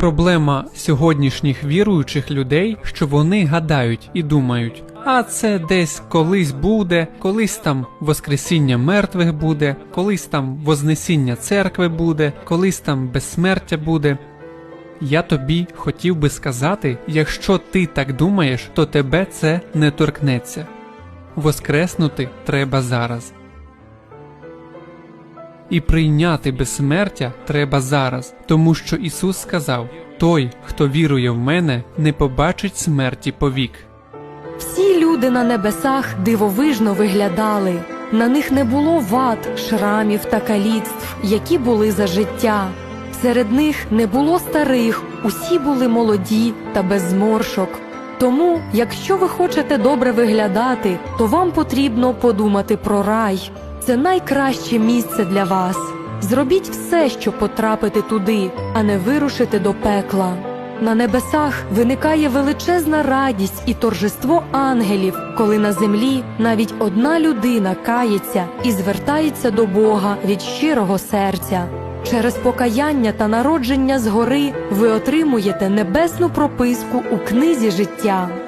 Проблема сьогоднішніх віруючих людей, що вони гадають і думають, а це десь колись буде, колись там Воскресіння мертвих буде, колись там Вознесіння церкви буде, колись там безсмертя буде. Я тобі хотів би сказати, якщо ти так думаєш, то тебе це не торкнеться. Воскреснути треба зараз. І прийняти безсмертя треба зараз, тому що Ісус сказав: Той, хто вірує в мене, не побачить смерті повік. Всі люди на небесах дивовижно виглядали. На них не було вад, шрамів та каліцтв, які були за життя. Серед них не було старих, усі були молоді та без зморшок. Тому, якщо ви хочете добре виглядати, то вам потрібно подумати про рай. Це найкраще місце для вас. Зробіть все, щоб потрапити туди, а не вирушити до пекла. На небесах виникає величезна радість і торжество ангелів, коли на землі навіть одна людина кається і звертається до Бога від щирого серця. Через покаяння та народження згори ви отримуєте небесну прописку у книзі життя.